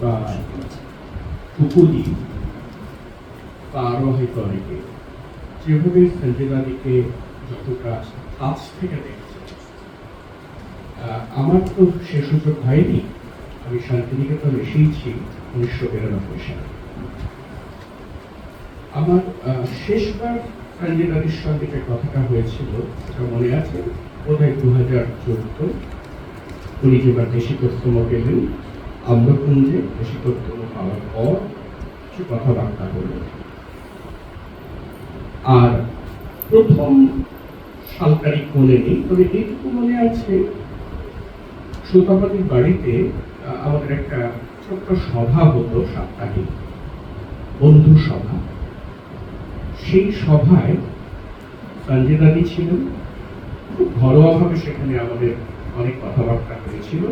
বা ফুকুদি বা আরও হয়তো অনেকে যেভাবে সঞ্জনাদিকে যতটা কাছ থেকে দেখছে। আমার তো সে সুযোগ হয়নি। আমি শান্তিনিকেতন এসেইছি উনিশশো বিরানব্বই সালে। আমার শেষবার সঞ্জনাদির সঙ্গে যে কথাটা হয়েছিল সেটা মনে আছে, বোধহয় দু হাজার চোদ্দ উনি যেবার দেশিকোত্তম গেলেন আম্রকুঞ্জে দেশিকোত্তম পাওয়ার পর কিছু কথাবার্তা হলো আর প্রথম সাল মনে নেই, তবে এইটুকু মনে আছে সুতাপাতির বাড়িতে আমাদের একটা ছোট্ট সভা হতো সাপ্তাহিক, বন্ধু সভা। সেই সভায় সঞ্জয়দাদি ছিলেন। খুব ঘরোয়াভাবে সেখানে আমাদের অনেক কথাবার্তা হয়েছিল।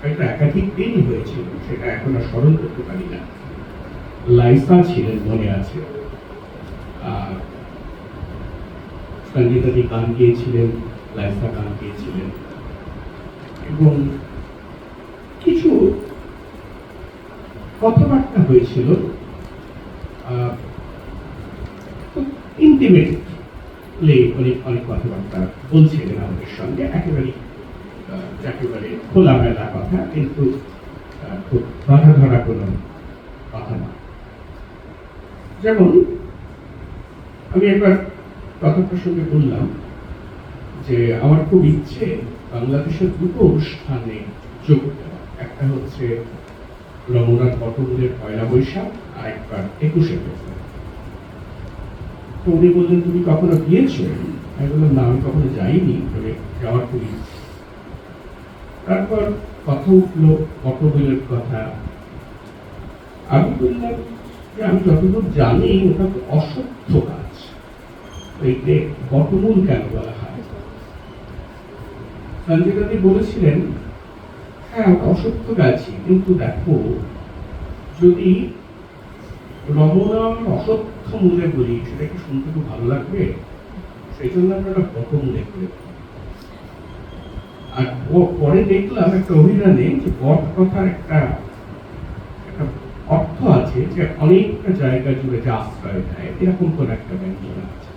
হয়তো একাধিক দিন হয়েছিল, সেটা এখন আর স্মরণ করতে পারি না। লাইসা ছিলেন, মনে আছে। সঞ্জিতাদি গান গিয়েছিলেন, লাইসা গান গিয়েছিলেন। এবং কিছু কথাবার্তা হয়েছিল ইন্টিমেটলি অনেক অনেক কথাবার্তা বলছিলেন আমাদের সঙ্গে একেবারে একেবারে খোলামেলা কথা, কিন্তু খুব ধরা ধরা কোনো কথা না। যেমন, আমি একবার কথা প্রসঙ্গে বললাম যে আমার খুব ইচ্ছে বাংলাদেশের দুটো অনুষ্ঠানে যোগ দেওয়া। একটা হচ্ছে রমনার পটমূলের পয়লা বৈশাখ আর একবার একুশে ফেব্রুয়ারি। তো উনি বললেন, তুমি কখনো গিয়েছো? আমি বললাম, না, আমি কখনো যাইনি। তবে যাওয়ার খুব ইচ্ছে তারপর কথা উঠল পটমূলের কথা। আমি বললাম যে আমি যতদূর জানি ওটা অসত্য কাজ। এইকে বটমূল কেন বলা হয়? সঞ্জয় গান্ধী বলেছিলেন হ্যাঁ অসত্য গাছই কিন্তু দেখো, যদি রমনার অসত্য মূলে বলি, সেটা কি শুনতে খুব ভালো লাগবে? সেই জন্য আমরা বটমূলে করে। আর পরে দেখলাম একটা অভিধানে যে বট কথার একটা একটা অর্থ আছে যে অনেকটা জায়গা জুড়ে যে আশ্রয় দেয়, এরকম কোন একটা ব্যঞ্জন আছে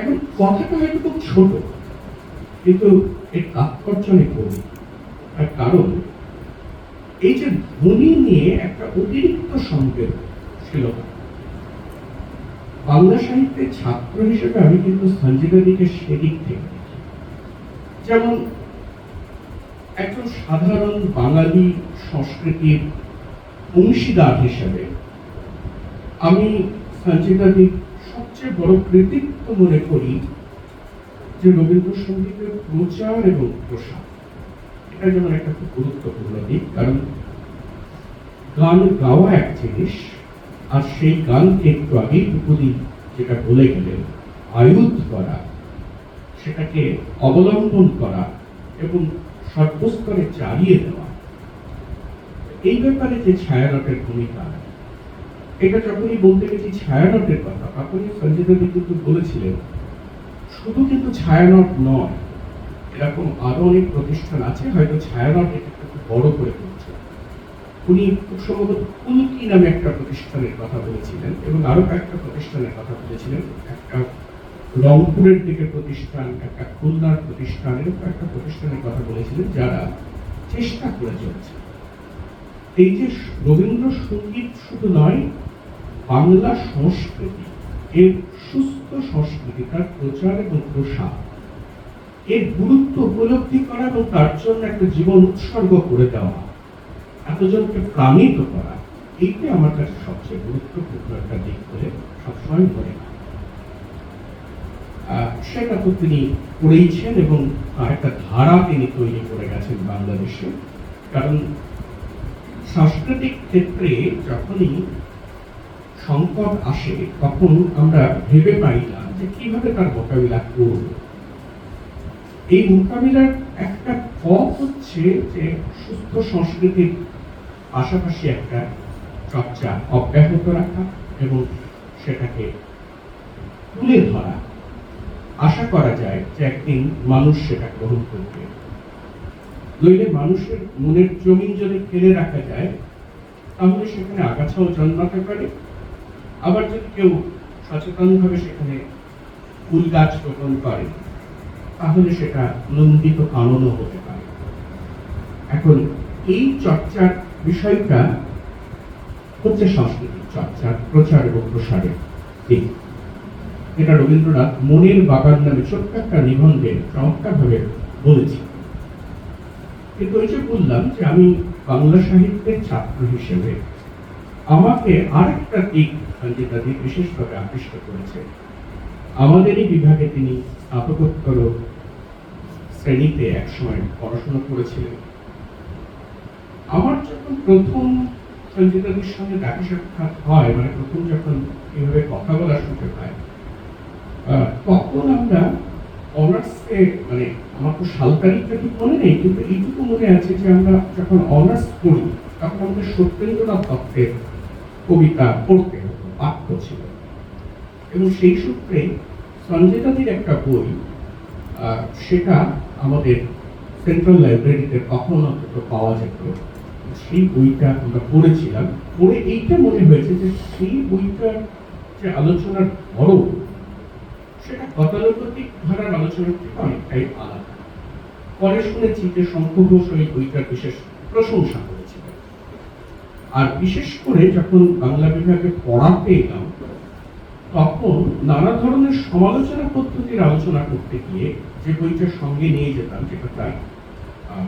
এখন কথাটা হয়তো খুব ছোট, কিন্তু এর তাৎপর্য অনেক গভীর। তার কারণ, এই যে ধ্বনি নিয়ে একটা অতিরিক্ত সংকেত ছিল বাংলা সাহিত্যের ছাত্র হিসেবে আমি কিন্তু সঞ্জীবের দিকে সেদিক থেকে। যেমন একজন সাধারণ বাঙালি সংস্কৃতির অংশীদার হিসেবে আমি সঞ্চিতাদির সবচেয়ে বড় কৃতিত্ব মনে করি যে রবীন্দ্রসঙ্গীতের প্রচার এবং প্রসার। এটা যেমন একটা খুব গুরুত্বপূর্ণ দিক, কারণ গান গাওয়া এক জিনিস, আর সেই গানকে একটু টুকুদি যেটা বলে গেলেন, আয়ুধ করা। সেটাকে অবলম্বন করা এবং সর্বস্তরে চালিয়ে দেওয়া। এই ব্যাপারে যে ছায়ানটের ভূমিকা, এটা যখনই বলতে গেছি ছায়ানটের কথা, তখনই সঞ্জয় কিন্তু বলেছিলেন, শুধু কিন্তু ছায়ানট নয়, এরকম আরও অনেক প্রতিষ্ঠান আছে, হয়তো ছায়ানট এটা খুব বড় করে করছে উনি খুব সম্ভবত কুলকি নামে একটা প্রতিষ্ঠানের কথা বলেছিলেন এবং আরও কয়েকটা প্রতিষ্ঠানের কথা বলেছিলেন। একটা রংপুরের দিকে প্রতিষ্ঠান, একটা খুলনার প্রতিষ্ঠান এরকম একটা প্রতিষ্ঠানের কথা বলেছিলেন যারা চেষ্টা করে চলছে। এই যে রবীন্দ্রসঙ্গীত শুধু নয়, বাংলা সংস্কৃতি, এর সুস্থ সংস্কৃতি, তার প্রচার এবং প্রসার, এর গুরুত্ব উপলব্ধি করা এবং তার জন্য একটা জীবন উৎসর্গ করে দেওয়া, এতজনকে প্রাণিত করা এইটা আমার কাছে সবচেয়ে গুরুত্বপূর্ণ একটা দিক বলে সবসময় মনে হয়। সেটা তো তিনি করেইছেন এবং একটা ধারা তিনি তৈরি করে গেছেন বাংলাদেশে। কারণ সাংস্কৃতিক ক্ষেত্রে যখনই সংকট আসে, তখন আমরা ভেবে পাই না যে কীভাবে তার মোকাবিলা করব। এই মোকাবিলার একটা পথ হচ্ছে যে সুস্থ সংস্কৃতির পাশাপাশি একটা চর্চা অব্যাহত রাখা এবং সেটাকে তুলে ধরা। আশা করা যায় যে একদিন মানুষ সেটা গ্রহণ করবে। নইলে মানুষের মনের জমিন যদি ফেলে রাখা যায়, তাহলে সেখানে আগাছাও জন্মাতে পারে। আবার যদি কেউ সচেতনভাবে সেখানে ফুল গাছ রোপণ করে, তাহলে সেটা নন্দিত কাননও হতে পারে। এখন এই চর্চার বিষয়টা হচ্ছে সাংস্কৃতিক চর্চার প্রচার এবং প্রসারের দিক। এটা রবীন্দ্রনাথ মনের বাগান নামে ছোট্ট একটা নিবন্ধে চমৎকারভাবে বলেছি কিন্তু ওই যে বললাম যে আমি বাংলা সাহিত্যের ছাত্র হিসেবে আমাকে আরেকটা দিক যেটা দিক বিশেষভাবে আকৃষ্ট করেছে। আমাদেরই বিভাগে তিনি স্নাতকোত্তর শ্রেণীতে একসময় পড়াশোনা করেছিলেন। আমার যখন প্রথম সঞ্জিতাদির সঙ্গে দেখা সাক্ষাৎ হয় মানে প্রথম যখন এভাবে কথা বলার সুযোগ হয় তখন আমরা অনার্সে মানে আমার তো সাল তারিখটা ঠিক মনে নেই, কিন্তু এইটুকু মনে আছে যে আমরা যখন অনার্স পড়ি, তখন আমাদের সত্যেন্দ্রনাথ দত্তের কবিতা পড়তে হতো ছিল। এবং সেই সূত্রে সঞ্জয়তাদির একটা বই সেটা আমাদের সেন্ট্রাল লাইব্রেরিতে তখন অন্তত পাওয়া যেত। সেই বইটা আমরা পড়েছিলাম। পড়ে এইটা মনে হয়েছে যে সেই বইটার যে আলোচনার সেটা গতানুগতিক ধারার আলোচনার থেকে অনেকটাই আলাদা। পরে শুনেছি যে শঙ্কর ঘোষ ওই বইটার বিশেষ প্রশংসা করেছিলেন। আর বিশেষ করে যখন বাংলা বিভাগে পড়াতে এলাম তখন নানা ধরনের সমালোচনা পদ্ধতির আলোচনা করতে গিয়ে যে বইটার সঙ্গে নিয়ে যেতাম, যেটা তার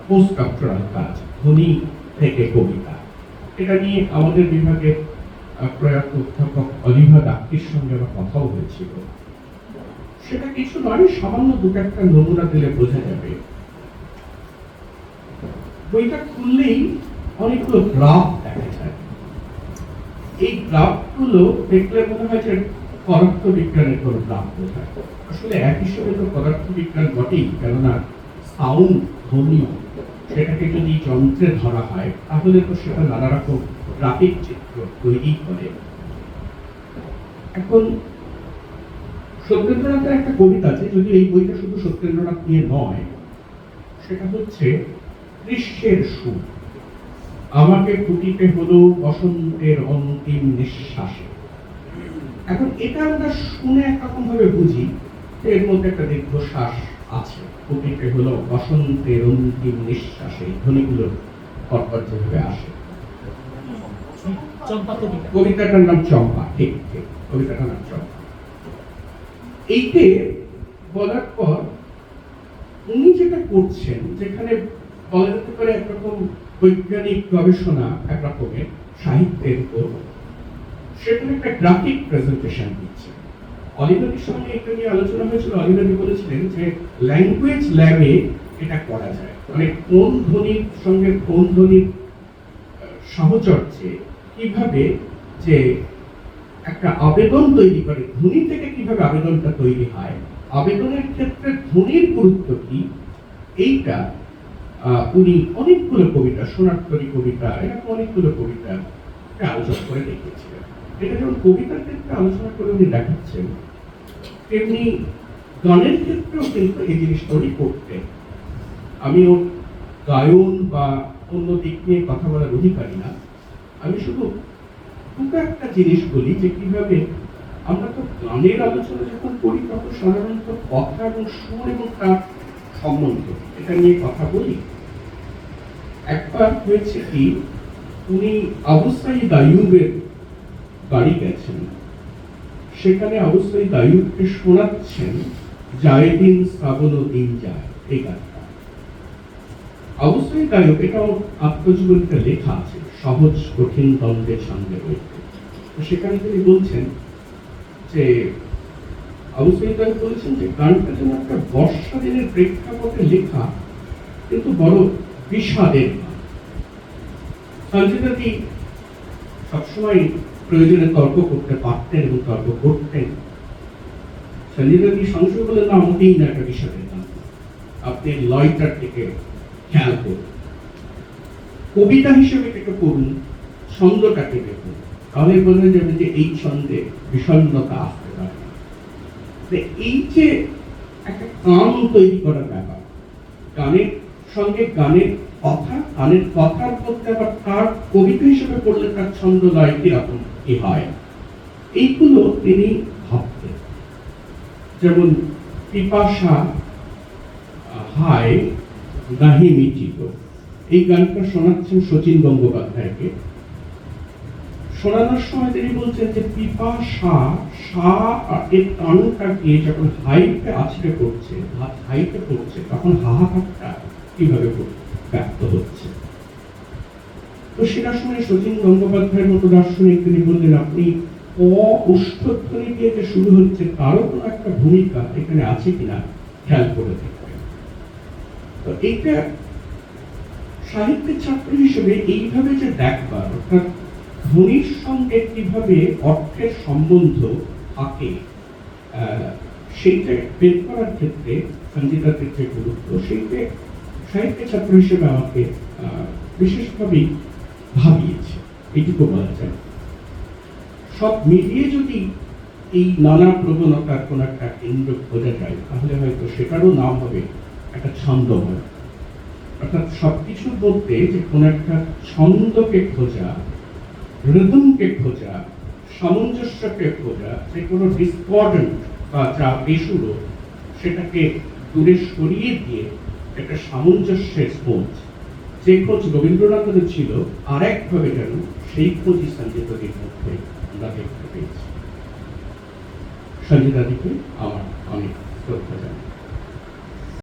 পোস্ট ডক্টরাল কাজ, ধনী থেকে কবিতা। এটা নিয়ে আমাদের বিভাগের প্রয়াত অধ্যাপক অলিভা ডাক্তির সঙ্গে আমার কথাও হয়েছিল। সেটা কিছু নয়, সামান্য দুটো একটা নমুনা দিলে বোঝা যাবে। বইটা খুললেই অনেকগুলো গ্রাফ দেখা যায়। এই গ্রাফগুলো দেখলে মনে হয় যে পদার্থ বিজ্ঞানের কোনো গ্রাফ বোঝায়। আসলে এক হিসেবে তো পদার্থ বিজ্ঞান বটেই, কেননা সাউন্ড, ধ্বনি, সেটাকে যদি যন্ত্রে ধরা হয়, তাহলে তো সেটা নানা রকম গ্রাফিক চিত্র তৈরি করে। এখন সত্যেন্দ্রনাথের একটা কবিতা আছে যদি এই বইটা শুধু সত্যেন্দ্রনাথ নিয়ে নয় সেটা হচ্ছে গ্রীষ্মের সুর। আমাকে ফুটিতে হলো বসন্তের অন্তিম নিঃশ্বাসে। এখন এটা আমরা শুনে একরকম ভাবে বুঝি যে এর মধ্যে একটা দীর্ঘশ্বাস আছে। ফুটিতে হলো বসন্তের অন্তিম নিঃশ্বাসে এই ধ্বনিগুলো পরপর যেভাবে আসে। চম্পা কবিতাটার নাম চম্পা ঠিক ঠিক কবিতাটার নাম চম্পা। এইতে বলার পর উনি যেটা করছেন, যেখানে বলা যেতে পারে একরকম বৈজ্ঞানিক গবেষণা, এক রকমের সাহিত্যের উপর, সেখানে একটা গ্রাফিক প্রেজেন্টেশন দিচ্ছে। অলিভারির সঙ্গে এটা নিয়ে আলোচনা হয়েছিল অলিভারি বলেছিলেন যে ল্যাঙ্গুয়েজ ল্যাবে এটা করা যায়। মানে কোন ধ্বনির সঙ্গে কোন ধ্বনির সাহচর্যে কীভাবে যে একটা আবেদন তৈরি করে। ধ্বনি থেকে কীভাবে আবেদনটা তৈরি হয়? আবেদনের ক্ষেত্রে ধ্বনির গুরুত্ব কি? এইটা উনি অনেকগুলো কবিতা সোনারতরী কবিতা, এরকম অনেকগুলো কবিতা আলোচনা করে দেখিয়েছিলেন। এটা যেমন কবিতার ক্ষেত্রে আলোচনা করে উনি দেখাচ্ছেন, তেমনি গানের ক্ষেত্রেও কিন্তু এই জিনিসটা উনি করতেন। আমি ওর গায়ন বা অন্য দিক নিয়ে কথা বলার অধিকারী না। আমি শুধু দুটো একটা জিনিস বলি যে কীভাবে আমরা তো গানের আলোচনা যখন করি, তখন সাধারণত কথা এবং সুর এবং তার সম্বন্ধ, এটা নিয়ে কথা বলি। একবার হয়েছে কি, উনি আবু সাইদ আইয়ুবের বাড়ি গেছেন। সেখানে আবু সাইদ আইয়ুবকে শোনাচ্ছেন যায় দিন শ্রাবণ দিন যায় এই গানটা। আবু আইয়ুব, এটাও আত্মজীবনীতে লেখা আছে। সহজ, কঠিন দ্বন্দ্বের সঙ্গে রয়েছে। সেখানে তিনি বলছেন যে বলেছেন যে গানটা যেন একটা বর্ষা দিনের প্রেক্ষাপটে লেখা, কিন্তু বড় বিষাদের সবসময় প্রয়োজনে তর্ক করতে পারতেন এবং তর্ক করতেন। সঞ্জিতাদি সংশয় বলে না মোটেই না একটা বিষাদের গান আপনি লয়টার থেকে খেয়াল করুন। কবিতা হিসেবে এটাকে পড়ুন, ছন্দটাকে দেখুন। তাহলে বোঝা যাবে যে এই ছন্দে বিষণ্ণতা আসতে পারে। এই যে একটা কান তৈরি করার ব্যাপার গানের সঙ্গে গানের কথা গানের কথার মধ্যে আবার তার কবিতা হিসেবে পড়লে তার ছন্দ লয় কীরকম, কি হয়? এইগুলো তিনি ভাবতেন। যেমন পিপাসা, হায় নাহি মিটিত এই গানটা শোনাচ্ছেন শচীন গঙ্গোপাধ্যায়কে। শোনানোর সময় তিনি বলছেন যে পিপাসা সা আর এর টানটাকে যখন হাইটে আছড়ে পড়ছে, হাত হাইটে পড়ছে, তখন হাহাকারটা কীভাবে ব্যক্ত হচ্ছে? তো সেটা শুনে শচীন গঙ্গোপাধ্যায়ের মতো দার্শনিক তিনি বললেন, আপনি অ উষ্ঠধ্বনি দিয়ে যে শুরু হচ্ছে, তারও কোনো একটা ভূমিকা এখানে আছে কিনা? খেয়াল করে দেখবেন। তো এইটা সাহিত্যের ছাত্র হিসেবে এইভাবে যে দেখবার, অর্থাৎ ধ্বনির সঙ্গে কীভাবে অর্থের সম্বন্ধ থাকে সেইটা বের করার ক্ষেত্রে সঞ্জিতাদের যে গুরুত্ব। সেইটা সাহিত্যের ছাত্র হিসেবে আমাকে বিশেষভাবেই ভাবিয়েছে। এইটুকু বলা যায়। সব মিলিয়ে যদি এই নানা প্রবণতার কোনো একটা কেন্দ্র খোঁজা যায়, তাহলে হয়তো সেটারও নাম হবে একটা ছন্দময় অর্থাৎ মধ্যে যে একটা ছন্দকে খোঁজা খোঁজা, সামঞ্জস্যকে খোঁজা, যে কোনো ডিসকর্ডেন্ট বা যা বেসুরো, সেটাকে দূরে সরিয়ে দিয়ে একটা সামঞ্জস্যের খোঁজ। যে খোঁজ রবীন্দ্রনাথের ছিল আর যেন সেই খোঁজই মধ্যে আমরা দেখতে পেয়েছি। সঞ্জিতাদিকে আমার অনেক শ্রদ্ধা জানাই।